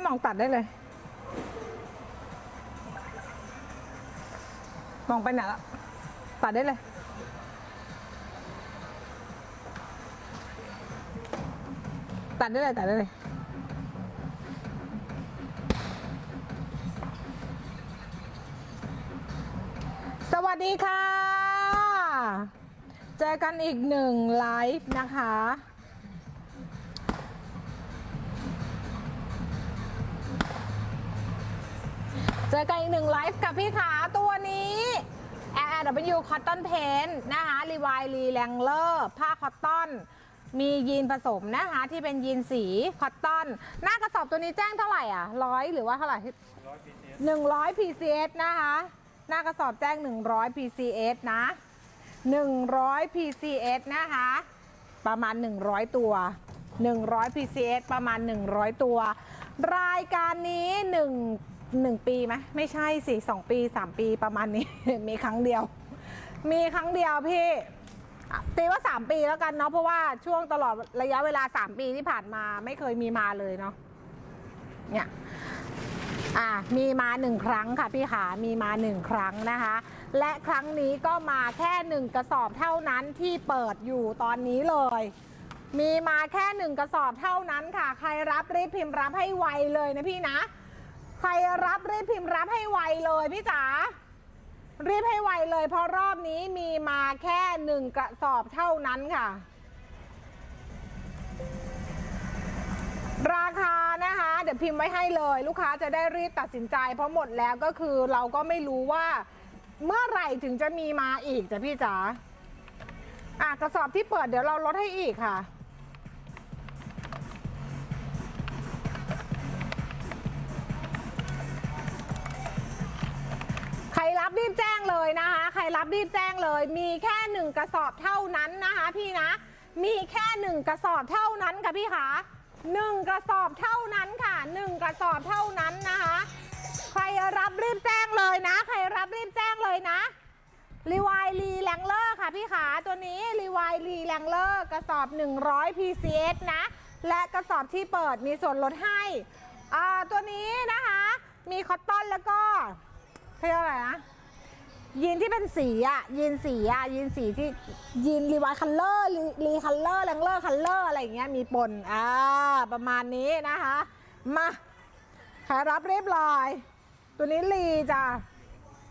ให้หมองตัดได้เลย มองไปไหนละตัดได้เลย ตัดได้เลยตัดได้เลยสวัสดีค่ะ เจอกันอีกหนึ่งไลฟ์นะคะ เจอกันอีกหนึ่งไลฟ์กับพี่ขาตัวนี้ Air W Cotton Paint นะคะรีวายรีแลงเลอร์ผ้าคอตตอน มียีนผสมนะคะที่เป็นยีนสีคอตตอน หน้ากระสอบตัวนี้แจ้งเท่าไหร่อะร้อยหรือว่าเท่าไหร่100 PCS นะคะ หน้ากระสอบแจ้ง 100 PCS นะ 100 PCS นะคะ ประมาณ 100 ตัว 100 PCS ประมาณ 100 ตัว รายการนี้ 1 1ปีไหมไม่ใช่สิ2ปี3ปีประมาณนี้ มีครั้งเดียว มีครั้งเดียวพี่ตีว่า3ปีแล้วกันเนาะเพราะว่าช่วงตลอดระยะเวลา3ปีที่ผ่านมาไม่เคยมีมาเลยเนาะเนี่ยอ่ามีมาหนึ่งครั้งค่ะพี่ขามีมาหนึ่งครั้งนะคะ และครั้งนี้ก็มาแค่หนึ่งกระสอบเท่านั้นที่เปิดอยู่ตอนนี้เลย มีมาแค่หนึ่งกระสอบเท่านั้นค่ะ ใครรับรีบพิมพ์รับให้ไวเลยนะพี่นะ ใครรับรีบพิมพ์รับให้ไวเลยพี่จ๋ารีบให้ไวเลย เพราะรอบนี้มีมาแค่หนึ่งกระสอบเท่านั้นค่ะ ราคานะคะ เดี๋ยวพิมพ์ไว้ให้เลย ลูกค้าจะได้รีบตัดสินใจ เพราะหมดแล้วก็คือเราก็ไม่รู้ว่า เมื่อไหร่ถึงจะมีมาอีกจ้ะพี่จ๋าอะกระสอบที่เปิดเดี๋ยวเราลดให้อีกค่ะ รรับรีบแจ้งเลยนะคะ ใครรับรีบแจ้งเลย มีแค่หนึ่งกระสอบเท่านั้นนะคะพี่นะ มีแค่หนึ่งกระสอบเท่านั้นค่ะพี่คะหนึ่งกระสอบเท่านั้นค่ะหนึ่งกระสอบเท่านั้นนะคะ ใครรับรีบแจ้งเลยนะ ใครรับรีบแจ้งเลยนะรีวายรีแลงเลอร์ค่ะพี่ขาตัวนี้รีวายรีแลงเลอร์กระสอบ 100 PCS นะ และกระสอบที่เปิดมีส่วนลดให้อ่าตัวนี้นะคะ มีคอตตอนแล้วก็ เขาเรียกอะไรนะยีนที่เป็นสีอะยีนสีอะยีนสีที่ยีนรีวายคัลเลอร์รีคัลเลอร์แลงเลอร์คัลเลอร์อะไรอย่างเงี้ยมีปนอ่าประมาณนี้นะคะ มาใครรับเรียบร้อย ตัวนี้รีจ้ะ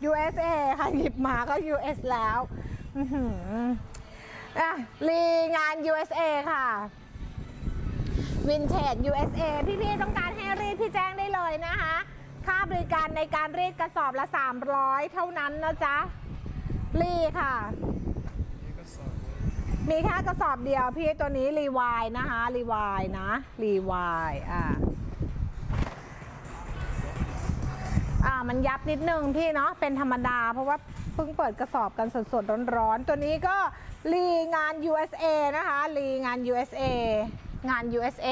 USA ค่ะหยิบมาก็ US แล้วอะรีงาน USA ค่ะวินเทจ USA พี่ๆต้องการให้รีดพี่แจ้งได้เลยนะคะ ค่าบริการในการรีดกระสอบละ 300 เท่านั้นนะจ๊ะ รีค่ะ มีแค่กระสอบเดียวพี่ตัวนี้รีวายนะคะรีวายนะรีวายอะอ่ามันยับนิดนึงพี่เนาะเป็นธรรมดา เพราะว่าเพิ่งเปิดกระสอบกันสดๆร้อนๆ ตัวนี้ก็รีงาน USA นะคะรีงาน USA งาน USA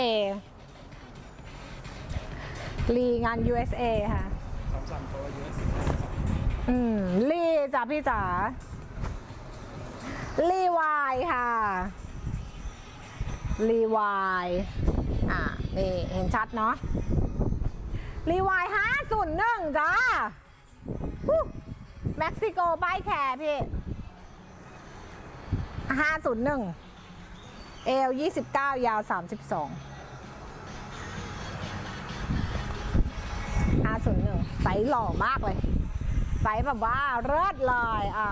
รีงาน USA ค่ะคำสั่งตัว US อืมรีจ้ะพี่จ๋ารีวายค่ะรีวายอะนี่เห็นชัดเนาะรีวายห้าศูนย์หนึ่งจ้าเม็กซิโกป้ายแคร์พี่ห้าศูนย์หนึ่งเอลยี่สิบเก้ายาวสามสิบสอง สหล่อมากเลยไซส์แบบว่าเลิศเลยอะ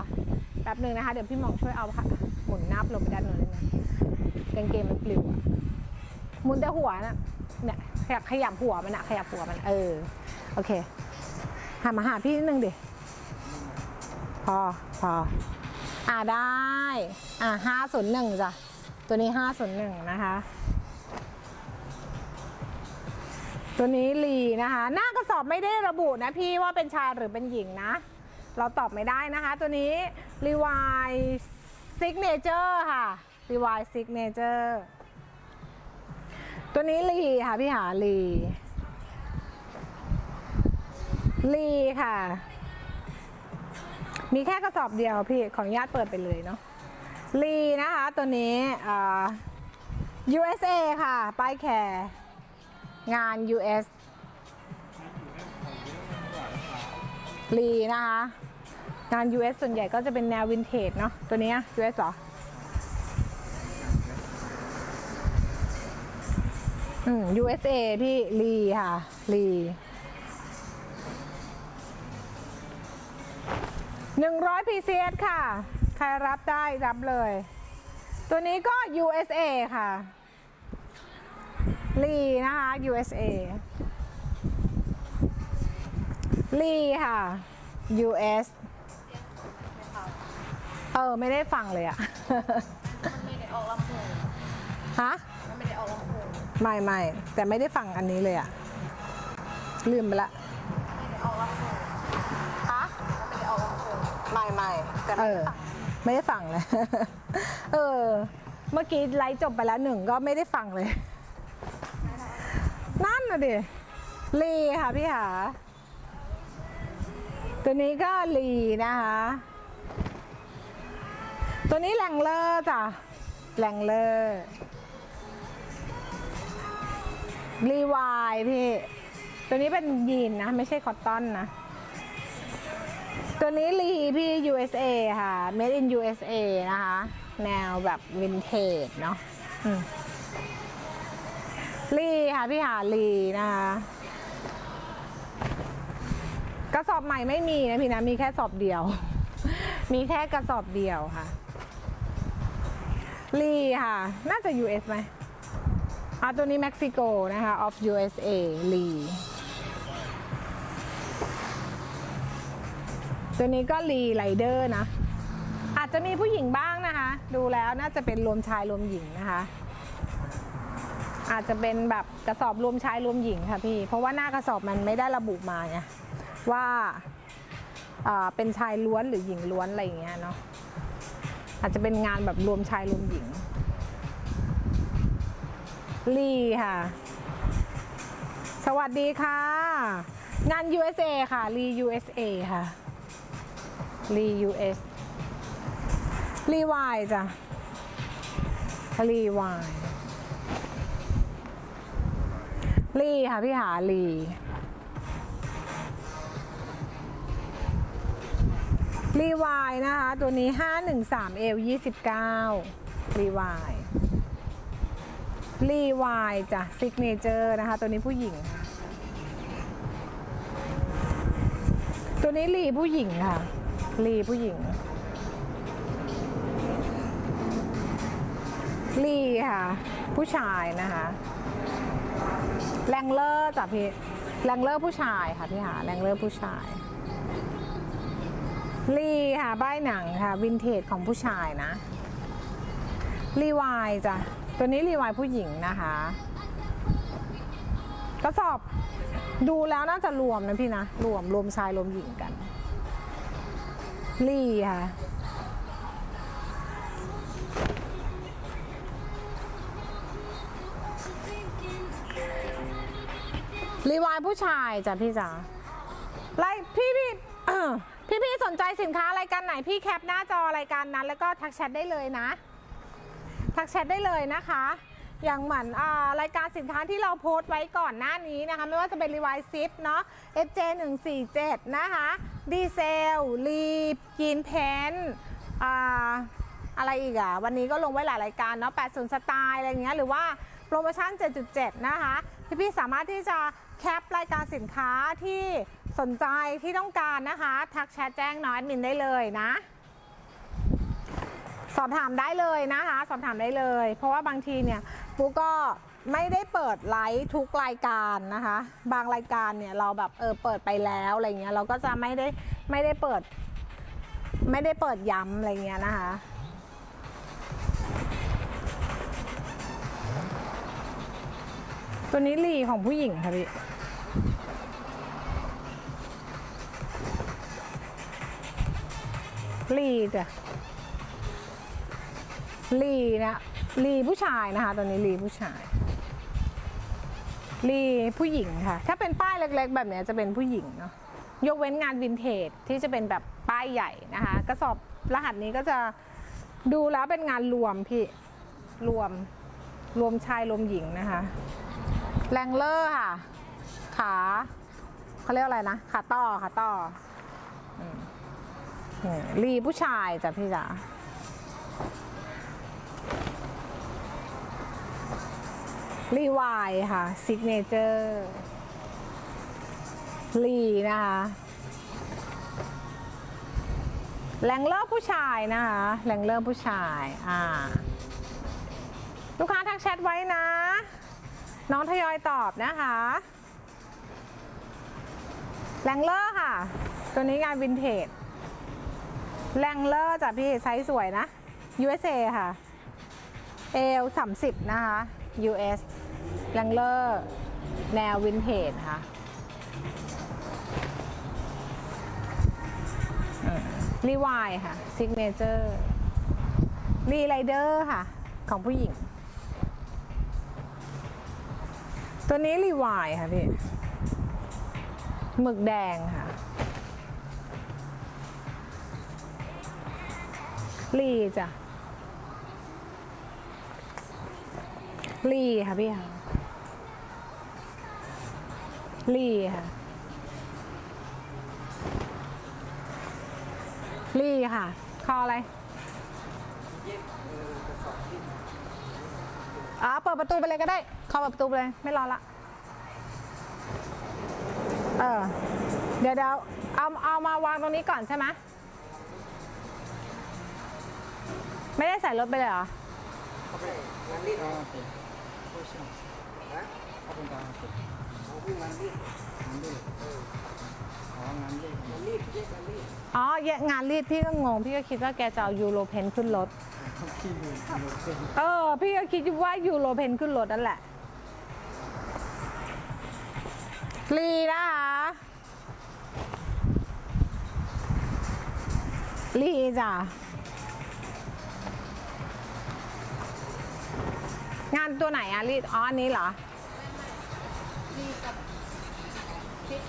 แป๊บหนึ่งนะคะ เดี๋ยวพี่มองช่วยเอาค่ะหมุนนับลงไปด้านโน้นนิดนึงกางเกงมันปลิวอะหมุนแต่หัวน่ะเนี่ยขยับขยับหัวมันอะขยับหัวมันเออโอเคหันมาหาพี่นิดนึงดิพอพออ่าได้ อ่าห้าศูนย์หนึ่งจ้ะ ตัวนี้ห้าศูนย์หนึ่งนะคะ ตัวนี้ลีนะคะ หน้ากระสอบไม่ได้ระบุนะพี่ว่าเป็นชายหรือเป็นหญิงนะ เราตอบไม่ได้นะคะ ตัวนี้รีวายซิกเนเจอร์ค่ะรีวายซิกเนเจอร์ตัวนี้ลีค่ะพี่หาลีลีค่ะ มีแค่กระสอบเดียวพี่ ขออนุญาตเปิดไปเลยเนาะลีนะคะ ตัวนี้อ่า USA ค่ะ ป้ายแคร์ งาน US ลีนะคะ งาน US ส่วนใหญ่ก็จะเป็นแนววินเทจเนาะตัวนี้ US เหรอ อืม USA พี่ลีค่ะลีหนึ่งร้อย PCS ค่ะ ใครรับได้รับเลย ตัวนี้ก็ USA ค่ะ ลีนะคะ USA ลีค่ะ US เออ ไม่ได้ฟังเลยอะมันไม่ได้ออกลำโพงฮะ มันไม่ได้ออกลำโพงไม่ไม่แต่ไม่ได้ฟังอันนี้เลยอะลืมไปละไม่ได้ออกลำโพงฮะมันไม่ได้ออกลำโพงไม่ไม่เออ ไม่ได้ฟังเลย เออ เมื่อกี้ไลฟ์จบไปแล้วหนึ่งก็ไม่ได้ฟังเลยะดิลีค่ะพี่หา ตัวนี้ก็ลีนะคะ ตัวนี้แรงเลอร์จ้ะแรงเลอร์รีวายพี่ ตัวนี้เป็นยีนนะ ไม่ใช่คอตตอนนะ ตัวนี้ลีพี่ USA ค่ะ made in USA นะคะ แนวแบบวินเทจเนาะ ลีค่ะพี่หาลีนะคะกระสอบใหม่ไม่มีนะพี่นะมีแค่สอบเดียว มีแค่กระสอบเดียวค่ะลีค่ะ น่าจะ US ไหมอะตัวนี้เม็กซิโกนะคะ of USA ลีตัวนี้ก็ลีไรเดอร์นะ อาจจะมีผู้หญิงบ้างนะคะ ดูแล้วน่าจะเป็นรวมชายรวมหญิงนะคะ อาจจะเป็นแบบกระสอบรวมชายรวมหญิงค่ะพี่ เพราะว่าหน้ากระสอบมันไม่ได้ระบุมาไงว่าเป็นชายล้วนหรือหญิงล้วนอะไรอย่างเงี้ยเนาะอาจจะเป็นงานแบบรวมชายรวมหญิงลีค่ะ สวัสดีค่ะ งาน USA ค่ะลี USA ค่ะลี US รีวายจ้ะรีวาย ลีค่ะพี่หาลีรีวายนะคะ ตัวนี้ 513เอล29รีวายรีวายจ้ะซิกเนเจอร์นะคะ ตัวนี้ผู้หญิงค่ะตัวนี้รีผู้หญิงค่ะรีผู้หญิงรีค่ะ ผู้ชายนะคะ แรงเลอร์จ้ะพี่แรงเลอร์ผู้ชายค่ะพี่หาแรงเลอร์ผู้ชายรีค่ะป้ายหนังค่ะวินเทจของผู้ชายนะรีวายจ้ะตัวนี้รีวายผู้หญิงนะคะ กระสอบดูแล้วน่าจะรวมนะพี่นะ รวมรวมชายรวมหญิงกันรีค่ะ รีวายผู้ชายจ้ะพี่จ๋าไลพี่พี่พี่พี่สนใจสินค้ารายการไหนพี่แคปหน้าจอรายการนั้น แล้วก็ทักแชทได้เลยนะ ทักแชทได้เลยนะคะ อย่างเหมือนอารายการสินค้าที่เราโพสต์ไว้ก่อนหน้านี้นะคะ ไม่ว่าจะเป็นรีวายซิปเนาะ FJ 1 4 7นะคะดีเซลรียีนเพนอะไรอีกอะวันนี้ก็ลงไว้หลายรายการเนาะ80สไตล์อะไรเงี้ยหรือว่าโปรโมชั่น 7.7 นะคะ พี่ๆสามารถที่จะ แคปรายการสินค้าที่สนใจที่ต้องการนะคะ ทักแชทแจ้งน้อยแอดมินได้เลยนะ สอบถามได้เลยนะคะ สอบถามได้เลย เพราะว่าบางทีเนี่ยปุ๊กก็ไม่ได้เปิดไลฟ์ทุกรายการนะคะ บางรายการเนี่ยเราแบบเออเปิดไปแล้วอะไรเงี้ยเราก็จะไม่ได้ไม่ได้เปิด ไม่ได้เปิดย้ำอะไรเงี้ยนะคะ ตัวนี้ลีของผู้หญิงค่ะพี่ลีจ้ะลีนะลีผู้ชายนะคะตัวนี้ลีผู้ชายลีผู้หญิงค่ะ ถ้าเป็นป้ายเล็ก ๆ แบบนี้จะเป็นผู้หญิงเนาะยกเว้นงานวินเทจที่จะเป็นแบบป้ายใหญ่นะคะ กระสอบรหัสนี้ก็จะดูแล้วเป็นงานรวมพี่รวมรวมชายรวมหญิงนะคะ แรงเลอร์ค่ะ ขาเขาเรียกอะไรนะ ขาต่อขาต่อรีผู้ชายจ้ะพี่จ๋ารีวายค่ะซิกเนเจอร์รีนะคะแรงเลอร์ผู้ชายนะคะแรงเลอร์ผู้ชาย อ่า ลูกค้าทักแชทไว้นะ น้องทยอยตอบนะคะแรงเลอร์ค่ะ ตัวนี้งานวินเทจแรงเลอร์จ้ะพี่ไซส์สวยนะ USA ค่ะเอล30นะคะ US แรงเลอร์แนววินเทจค่ะรีวายค่ะซิกเนเจอร์รีไรเดอร์ค่ะ ของผู้หญิง ตัวนี้รีวายค่ะพี่หมึกแดงค่ะรีจ้ะรีค่ะพี่ค่ะรีค่ะรีค่ะ คออะไรอ๋อเปิดประตูไปเลยก็ได้ เข้าเปิดประตูเลยไม่รอละ เออ เดี๋ยวเดี๋ยวเอาเอามาวางตรงนี้ก่อนใช่ไหมไม่ได้ใส่รถไปเลยเหรออ๋อแยงานรีดพี่ก็งง พี่ก็คิดว่าแกจะเอายูโรเพนขึ้นรถ เออ พี่ก็คิดว่ายูโรเพนขึ้นรถนั่นแหละ ลีนะคะลีจ้ะงานตัวไหนอะรีอ๋ออันนี้เหรอนี่กับฟิต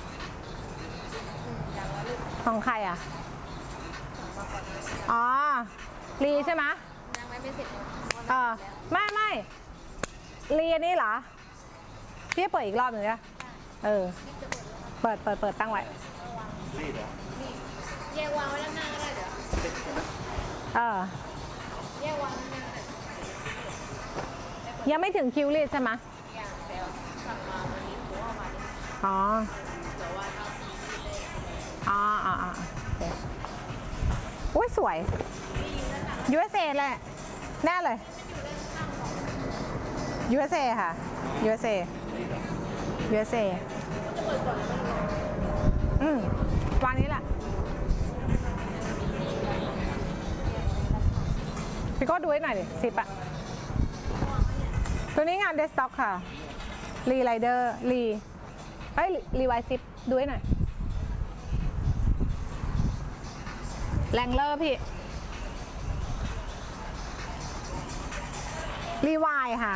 อืมอย่างละลึกของใครอะอ๋อลีใช่ไหมยังไม่เป็นเสร็จเออไม่ไม่ลีอันนี้เหรอพี่เปิดอีกรอบหนึ่งนะ เออ เปิดเปิดเปิดตั้งไว้นี่แยกวางไว้ด้านหน้าก็ได้เดี๋ยวเออแยกวางด้านหน้าก็ได้ยังไม่ถึงคิวรีดใช่ไหมอย่างเดี๋ยวสั่งมาวันนี้ผมว่ามาดิอ๋อเดี๋ยวว่าเราซีรีส์เลยอ๋ออ๋ออ๋อโอเคอุ้ยสวย USA แหละ แน่เลย USA ค่ะ USA USA อืมวางนี้แหละ พี่ก็ดูให้หน่อยดิสิบอะตัวนี้งานเดสต็อกค่ะรีไรเดอร์รีเอ้ยรีไวซิปดูให้หน่อยแรงเลอร์พี่รีไวค่ะ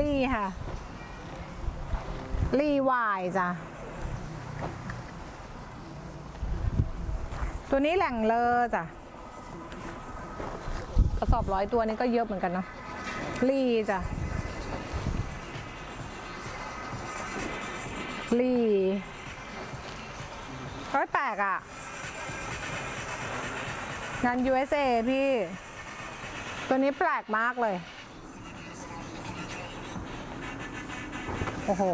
รี ค่ะ รีวายจ้ะ ตัวนี้แหล่งเลอจ้ะ กระสอบร้อยตัวนี้ก็เยอะเหมือนกันเนาะรีจ้ะ รีเฮ้ยแปลกอะ่ะ งาน USA พี่ ตัวนี้แปลกมากเลย โอ้โห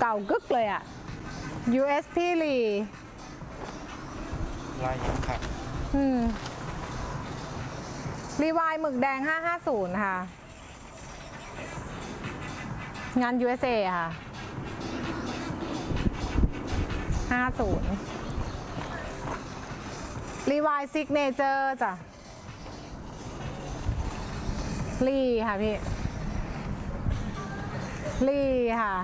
เก่ากึกเลยอะ่ะ US พี่รีลายยังขัดอืมรีวายหมึกแดง 550 ค่ะ งาน USA ค่ะ 50 รีวายซิกเนเจอร์จ้ะรีค่ะพี่ ลี่ค่ะ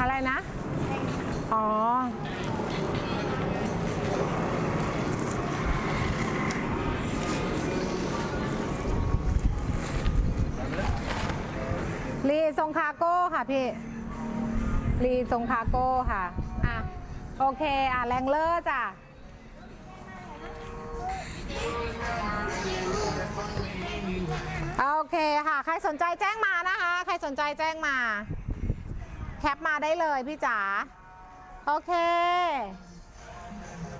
อะไรนะ อ๋อ รีทรงคาโก้ค่ะพี่ รีทรงคาโก้ค่ะ อะ โอเค อะ แรงเลอร์จ้ะ โอเคค่ะ ใครสนใจแจ้งมานะคะ ใครสนใจแจ้งมา แคปมาได้เลยพี่จ๋า โอเค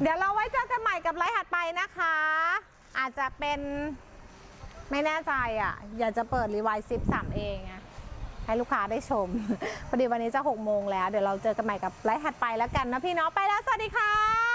เดี๋ยวเราไว้เจอกันใหม่กับไลฟ์ถัดไปนะคะ อาจจะเป็นไม่แน่ใจอะ อยากจะเปิดรีไวซ์ซิปสามเองอะให้ลูกค้าได้ชม พอดีวันนี้จะ6โมงแล้ว เดี๋ยวเราเจอกันใหม่กับไลฟ์ถัดไปแล้วกันนะพี่เนาะไปแล้ว สวัสดีค่ะ